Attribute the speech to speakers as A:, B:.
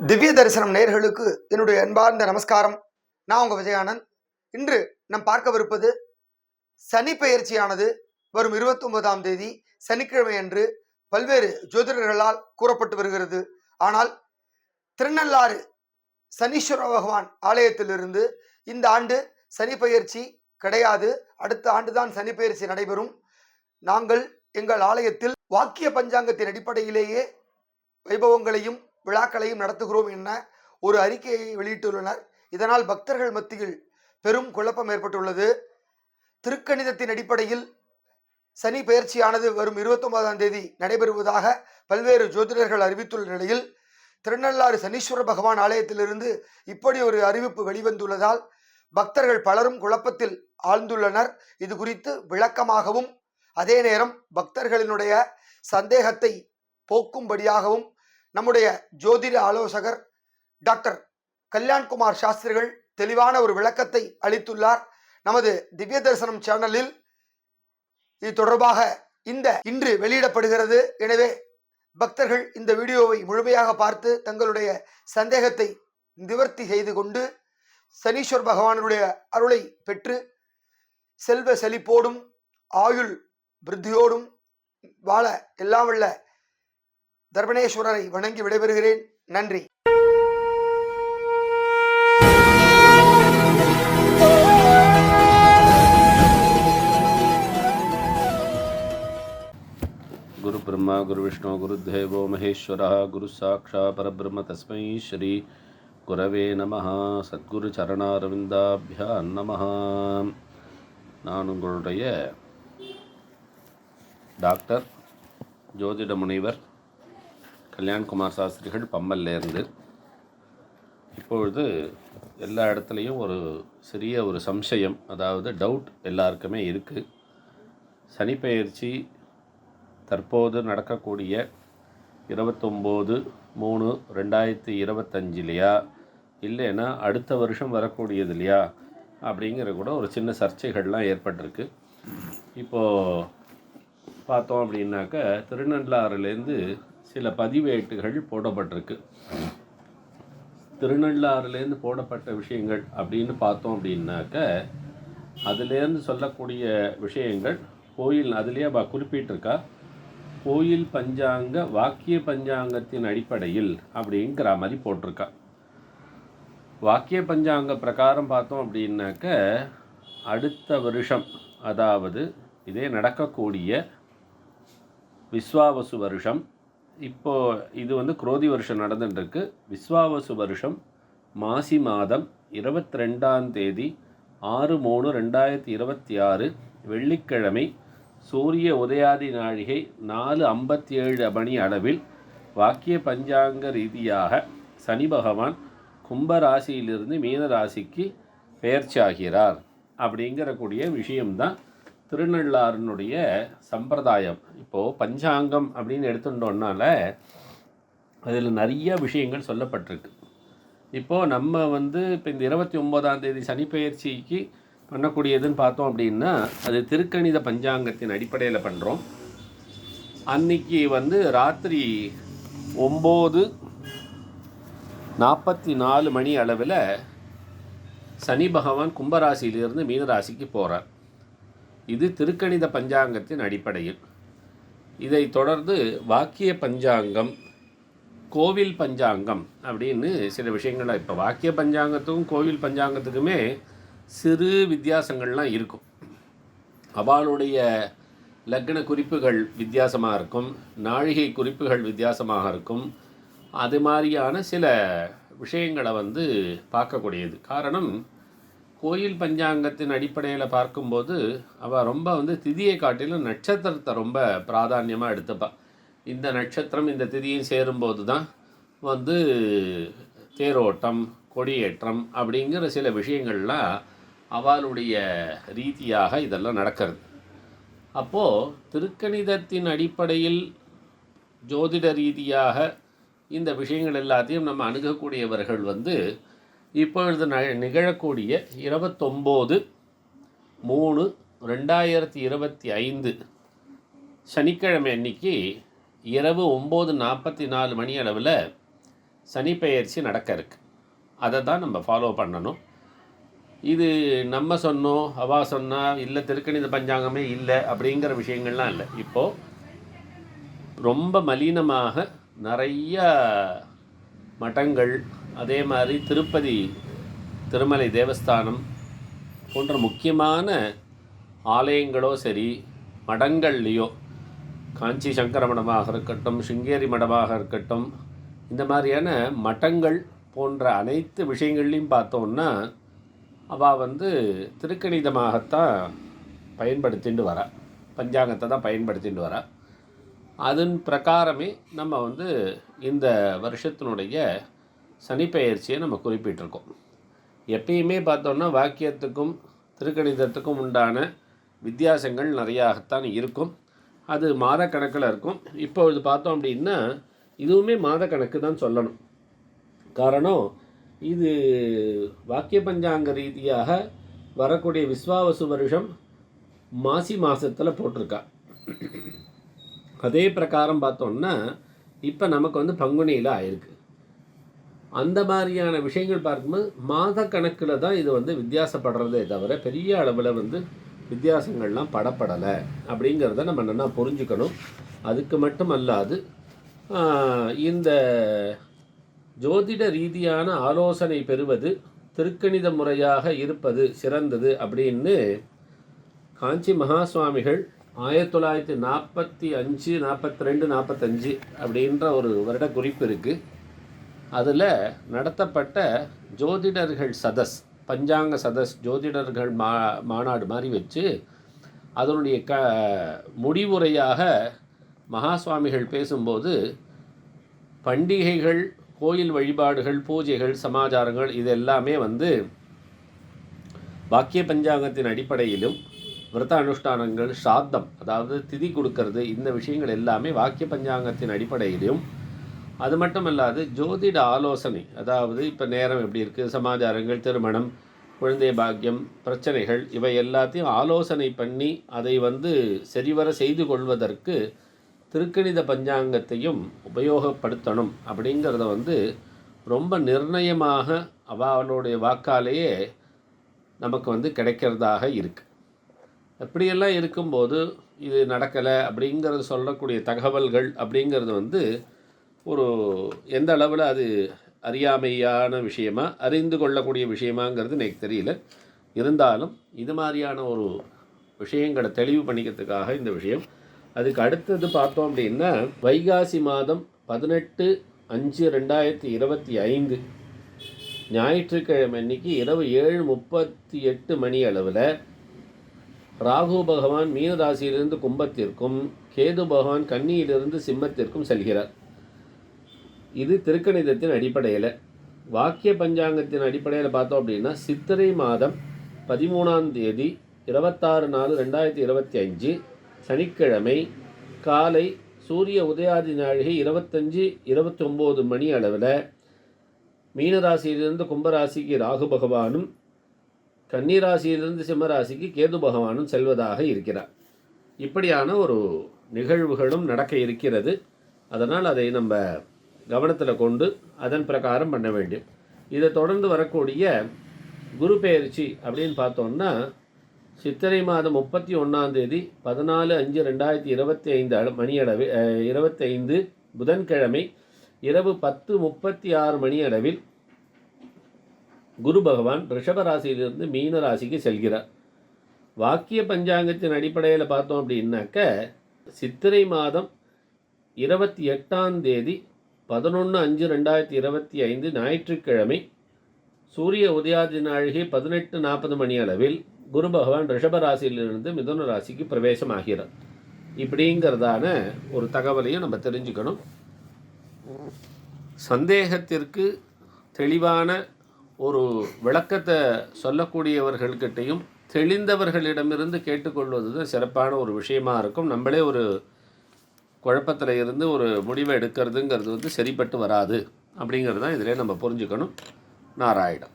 A: திவ்ய தரிசனம் நேர்களுக்கு என்னுடைய அன்பார்ந்த நமஸ்காரம். நான் உங்க விஜயானந்த். இன்று நாம் பார்க்கவிருப்பது சனி பெயர்ச்சியானது. வரும் இருபத்தி ஒன்பதாம் தேதி சனிக்கிழமை அன்று பல்வேறு ஜோதிடர்களால் கூறப்பட்டு வருகிறது. ஆனால் திருநள்ளாறு சனீஸ்வர பகவான் ஆலயத்திலிருந்து இந்த ஆண்டு சனி பயிற்சி கிடையாது. அடுத்த ஆண்டுதான் சனி பயிற்சி நடைபெறும். நாங்கள் எங்கள் ஆலயத்தில் வாக்கிய பஞ்சாங்கத்தின் அடிப்படையிலேயே வைபவங்களையும் விழாக்களையும் நடத்துகிறோம் என ஒரு அறிக்கையை வெளியிட்டுள்ளனர். இதனால் பக்தர்கள் மத்தியில் பெரும் குழப்பம் ஏற்பட்டுள்ளது. திருக்கணிதத்தின் அடிப்படையில் சனி பெயர்ச்சியானது வரும் இருபத்தொன்பதாம் தேதி நடைபெறுவதாக பல்வேறு ஜோதிடர்கள் அறிவித்துள்ள நிலையில் திருநள்ளாறு சனீஸ்வர பகவான் ஆலயத்திலிருந்து இப்படி ஒரு அறிவிப்பு வெளிவந்துள்ளதால் பக்தர்கள் பலரும் குழப்பத்தில் ஆழ்ந்துள்ளனர். இது குறித்து விளக்கமாகவும் அதே நேரம் பக்தர்களினுடைய சந்தேகத்தை போக்கும்படியாகவும் நம்முடைய ஜோதிட ஆலோசகர் டாக்டர் கல்யாண்குமார் சாஸ்திரிகள் தெளிவான ஒரு விளக்கத்தை அளித்துள்ளார். நமது திவ்ய தரிசனம் சேனலில் இது தொடர்பாக இந்த இன்று வெளியிடப்படுகிறது. எனவே பக்தர்கள் இந்த வீடியோவை முழுமையாக பார்த்து தங்களுடைய சந்தேகத்தை நிவர்த்தி செய்து கொண்டு சனீஸ்வர் பகவானுடைய அருளை பெற்று செல்வ செழிப்போடும் ஆயுள் விருத்தியோடும் வாழ எல்லாம் வல்ல தர்பணேஸ்வரரை வணங்கி விடைபெறுகிறேன். நன்றி.
B: குரு பிரம்மா குரு விஷ்ணு குரு தேவோ மகேஸ்வரா குரு சாட்சா பரபிரம்ம தஸ்மை ஸ்ரீ குரவே நம சத்குரு சரணாரவிந்தாபியா நம நான் உங்களுடைய டாக்டர் ஜோதிட முனைவர் கல்யாண்குமார் சாஸ்திரிகள் பம்மல்லேருந்து இப்பொழுது எல்லா இடத்துலையும் ஒரு சிறிய ஒரு சம்சயம் அதாவது டவுட் எல்லாருக்குமே இருக்குது சனிப்பெயர்ச்சி தற்போது நடக்கக்கூடிய இருபத்தொம்போது மூணு ரெண்டாயிரத்தி இருபத்தஞ்சிலையா இல்லைன்னா அடுத்த வருஷம் வரக்கூடியது இல்லையா? அப்படிங்கிற கூட ஒரு சின்ன சர்ச்சைகள்லாம் ஏற்பட்டிருக்கு. இப்போது பார்த்தோம் அப்படின்னாக்க திருநள்ளாறுலேருந்து சில பதிவேட்டுகள் போடப்பட்டிருக்கு. திருநள்ளாறுலேருந்து போடப்பட்ட விஷயங்கள் அப்படின்னு பார்த்தோம் அப்படின்னாக்க அதுலேருந்து சொல்லக்கூடிய விஷயங்கள் கோயில் அதுலேயே பா குறிப்பிட்டிருக்கா கோயில் பஞ்சாங்க வாக்கிய பஞ்சாங்கத்தின் அடிப்படையில் அப்படிங்கிற மாதிரி போட்டிருக்கா. வாக்கிய பஞ்சாங்க பிரகாரம் பார்த்தோம் அப்படின்னாக்க அடுத்த வருஷம் அதாவது இதே நடக்கக்கூடிய விஸ்வாவசு வருஷம். இப்போது இது வந்து குரோதி வருஷம் நடந்துட்டுருக்கு. விஸ்வாவசு வருஷம் மாசி மாதம் இருபத்தி ரெண்டாம் தேதி ஆறு மூணு ரெண்டாயிரத்தி இருபத்தி ஆறு வெள்ளிக்கிழமை சூரிய உதயாதி நாழிகை நாலு ஐம்பத்தி ஏழு மணி அளவில் வாக்கிய பஞ்சாங்க ரீதியாக சனி பகவான் கும்பராசியிலிருந்து மீனராசிக்கு மீன ராசிக்கு பெயர்ச்சியாகிறார் விஷயம்தான் திருநள்ளாறினுடைய சம்பிரதாயம். இப்போது பஞ்சாங்கம் அப்படின்னு எடுத்துட்டோம்னால அதில் நிறைய விஷயங்கள் சொல்லப்பட்டிருக்கு. இப்போது நம்ம வந்து இப்போ இந்த இருபத்தி ஒம்போதாம் தேதி சனிப்பெயர்ச்சிக்கு பண்ணக்கூடியதுன்னு பார்த்தோம் அப்படின்னா அது திருக்கணித பஞ்சாங்கத்தின் அடிப்படையில் பண்ணுறோம் அன்னைக்கு வந்து ராத்திரி ஒம்பது நாற்பத்தி நாலு மணி அளவில் சனி பகவான் கும்பராசியிலிருந்து மீனராசிக்கு போகிறார் இது திருக்கணித பஞ்சாங்கத்தின் அடிப்படையில். இதை தொடர்ந்து வாக்கிய பஞ்சாங்கம் கோவில் பஞ்சாங்கம் அப்படின்னு சில விஷயங்கள் இப்போ வாக்கிய பஞ்சாங்கத்துக்கும் கோவில் பஞ்சாங்கத்துக்குமே சிறு வித்தியாசங்கள்லாம் இருக்கும். அவளுடைய லக்ன குறிப்புகள் வித்தியாசமாக இருக்கும் நாழிகை குறிப்புகள் வித்தியாசமாக இருக்கும். அது மாதிரியான சில விஷயங்களை வந்து பார்க்கக்கூடியது. காரணம் கோயில் பஞ்சாங்கத்தின் அடிப்படையில் பார்க்கும்போது அவள் ரொம்ப வந்து திதியை காட்டிலும் நட்சத்திரத்தை ரொம்ப பிராதானியமாக எடுத்துப்பாள் இந்த நட்சத்திரம் இந்த திதியும் சேரும்போது தான் வந்து தேரோட்டம் கொடியேற்றம் அப்படிங்கிற சில விஷயங்கள்லாம் அவளுடைய ரீதியாக இதெல்லாம் நடக்கிறது. அப்போது திருக்கணிதத்தின் அடிப்படையில் ஜோதிட ரீதியாக இந்த விஷயங்கள் எல்லாத்தையும் நம்ம அணுகக்கூடியவர்கள் வந்து இப்பொழுது ந நிகழக்கூடிய இருபத்தொம்போது மூணு ரெண்டாயிரத்தி இருபத்தி ஐந்து சனிக்கிழமை அன்னைக்கு இரவு ஒம்பது நாற்பத்தி நாலு மணி அளவில் சனி பெயர்ச்சி நடக்க இருக்கு. அதை தான் நம்ம ஃபாலோ பண்ணணும். இது நம்ம சொன்னோம் அவா சொன்னா இல்லை திருக்கணித பஞ்சாங்கமே இல்லை அப்படிங்கிற விஷயங்கள்லாம் இல்லை. இப்போது ரொம்ப மலினமாக நிறைய மட்டங்கள் அதே மாதிரி திருப்பதி திருமலை தேவஸ்தானம் போன்ற முக்கியமான ஆலயங்களோ சரி மடங்கள்லேயோ காஞ்சி சங்கர மடமாக இருக்கட்டும் சிங்கேரி மடமாக இருக்கட்டும் இந்த மாதிரியான மட்டங்கள் போன்ற அனைத்து விஷயங்கள்லையும் பார்த்தோம்னா அவள் வந்து திருக்கணிதமாகத்தான் பயன்படுத்திட்டு வரா. பஞ்சாங்கத்தை தான் பயன்படுத்திட்டு வரா. அதன் பிரகாரமே நம்ம வந்து இந்த வருஷத்தினுடைய சனிப்பெயர்ச்சியை நம்ம குறிப்பிட்டிருக்கோம். எப்பயுமே பார்த்தோம்னா வாக்கியத்துக்கும் திருக்கணிதத்துக்கும் உண்டான வித்தியாசங்கள் நிறையாகத்தான் இருக்கும். அது மாதக்கணக்கில் இருக்கும். இப்பொழுது பார்த்தோம் அப்படின்னா இதுவுமே மாதக்கணக்கு தான் சொல்லணும். காரணம் இது வாக்கிய பஞ்சாங்க ரீதியாக வரக்கூடிய விஸ்வாவசு வருஷம் மாசி மாதத்தில் போட்டிருக்கா. அதே பிரகாரம் பார்த்தோம்னா இப்போ நமக்கு வந்து பங்குனியில் ஆயிருக்கு. அந்த மாதிரியான விஷயங்கள் பார்க்கும்போது மாத கணக்கில் தான் இது வந்து வித்தியாசப்படுறதே தவிர பெரிய அளவில் வந்து வித்தியாசங்கள்லாம் படப்படலை. அப்படிங்கிறத நம்ம நல்லா புரிஞ்சுக்கணும். அதுக்கு மட்டும் அல்லாது இந்த ஜோதிட ரீதியான ஆலோசனை பெறுவது திருக்கணித முறையாக இருப்பது சிறந்தது அப்படின்னு காஞ்சி மகா சுவாமிகள் ஆயிரத்தி தொள்ளாயிரத்தி நாற்பத்தி அஞ்சு நாற்பத்தி ரெண்டு நாற்பத்தஞ்சு அப்படின்ற ஒரு வருட குறிப்பு இருக்குது அதில் நடத்தப்பட்ட ஜோதிடர்கள் சதஸ் பஞ்சாங்க சதஸ் ஜோதிடர்கள் மா மாநாடு மாதிரி வச்சு அதனுடைய க முடிவுரையாக மகாஸ்வாமிகள் பேசும்போது பண்டிகைகள் கோயில் வழிபாடுகள் பூஜைகள் சமாச்சாரங்கள் இது எல்லாமே வந்து வாக்கிய பஞ்சாங்கத்தின் அடிப்படையிலும் விரத அனுஷ்டானங்கள் சாத்தம் அதாவது திதி கொடுக்கறது இந்த விஷயங்கள் எல்லாமே வாக்கிய பஞ்சாங்கத்தின் அடிப்படையிலும் அது மட்டும் இல்லாது ஜோதிட ஆலோசனை. அதாவது இப்போ நேரம் எப்படி இருக்குது சமாச்சாரங்கள் திருமணம் குழந்தை பாக்கியம் பிரச்சனைகள் இவை எல்லாத்தையும் ஆலோசனை பண்ணி அதை வந்து சரிவர செய்து கொள்வதற்கு திருக்கணித பஞ்சாங்கத்தையும் உபயோகப்படுத்தணும் அப்படிங்கிறத வந்து ரொம்ப நிர்ணயமாக அவளுடைய வாக்காலேயே நமக்கு வந்து கிடைக்கிறதாக இருக்குது அப்படியெல்லாம் இருக்கும்போது இது நடக்கலை அப்படிங்கிறது சொல்லக்கூடிய தகவல்கள் அப்படிங்கிறது வந்து ஒரு எந்த அளவில் அது அறியாமையான விஷயமா அறிந்து கொள்ளக்கூடிய விஷயமாங்கிறது எனக்கு தெரியல. இருந்தாலும் இது மாதிரியான ஒரு விஷயங்களை தெளிவு பண்ணிக்கிறதுக்காக இந்த விஷயம். அதுக்கு அடுத்தது பார்த்தோம் அப்படின்னா வைகாசி மாதம் பதினெட்டு அஞ்சு ரெண்டாயிரத்தி இருபத்தி ஐந்து. ஞாயிற்றுக்கிழமை அன்னைக்கு இரவு ஏழு முப்பத்தி எட்டு மணி அளவில் ராகு பகவான் மீனராசியிலிருந்து கும்பத்திற்கும் கேது பகவான் கன்னியிலிருந்து சிம்மத்திற்கும் செல்கிறார். இது திருக்கணிதத்தின் அடிப்படையில். வாக்கிய பஞ்சாங்கத்தின் அடிப்படையில் பார்த்தோம் அப்படின்னா சித்திரை மாதம் பதிமூணாம் தேதி இருபத்தாறு நாலு ரெண்டாயிரத்தி இருபத்தி அஞ்சு சனிக்கிழமை காலை சூரிய உதயாதி நாழிகை இருபத்தஞ்சு இருபத்தொம்போது மணி அளவில் மீனராசியிலிருந்து கும்பராசிக்கு ராகு பகவானும் கன்னிராசியிலிருந்து சிம்மராசிக்கு கேது பகவானும் செல்வதாக இருக்கிறார். இப்படியான ஒரு நிகழ்வுகளும் நடக்க இருக்கிறது. அதனால் அதை நம்ம கவனத்தில் கொண்டு அதன் பிரகாரம் பண்ண வேண்டும். இதை தொடர்ந்து வரக்கூடிய குரு பெயர்ச்சி அப்படின்னு பார்த்தோம்னா சித்திரை மாதம் முப்பத்தி ஒன்றாம் தேதி பதினாலு அஞ்சு ரெண்டாயிரத்தி இருபத்தி ஐந்து மணியளவில் இருபத்தைந்து புதன்கிழமை இரவு பத்து முப்பத்தி ஆறு மணி அளவில் குரு பகவான் ரிஷப ராசியிலிருந்து மீன ராசிக்கு செல்கிறார். வாக்கிய பஞ்சாங்கத்தின் அடிப்படையில் பார்த்தோம் அப்படின்னாக்க சித்திரை மாதம் இருபத்தி எட்டாம் தேதி பதினொன்று அஞ்சு ரெண்டாயிரத்தி இருபத்தி ஐந்து ஞாயிற்றுக்கிழமை சூரிய உதயாதி நாழிகை பதினெட்டு நாற்பது மணி அளவில் குரு பகவான் ரிஷபராசியிலிருந்து மிதுன ராசிக்கு பிரவேசமாகிறார் இப்படிங்கிறதான ஒரு தகவலையும் நம்ம தெரிஞ்சுக்கணும். சந்தேகத்திற்கு தெளிவான ஒரு விளக்கத்தை சொல்லக்கூடியவர்கள்கிட்டையும் தெளிந்தவர்களிடமிருந்து கேட்டுக்கொள்வது தான் சிறப்பான ஒரு விஷயமாக இருக்கும். நம்மளே ஒரு குழப்பத்தில் இருந்து ஒரு முடிவை எடுக்கிறதுங்கிறது வந்து சரிப்பட்டு வராது. அப்படிங்கிறது தான் இதிலே நம்ம புரிஞ்சுக்கணும். நாராயணம்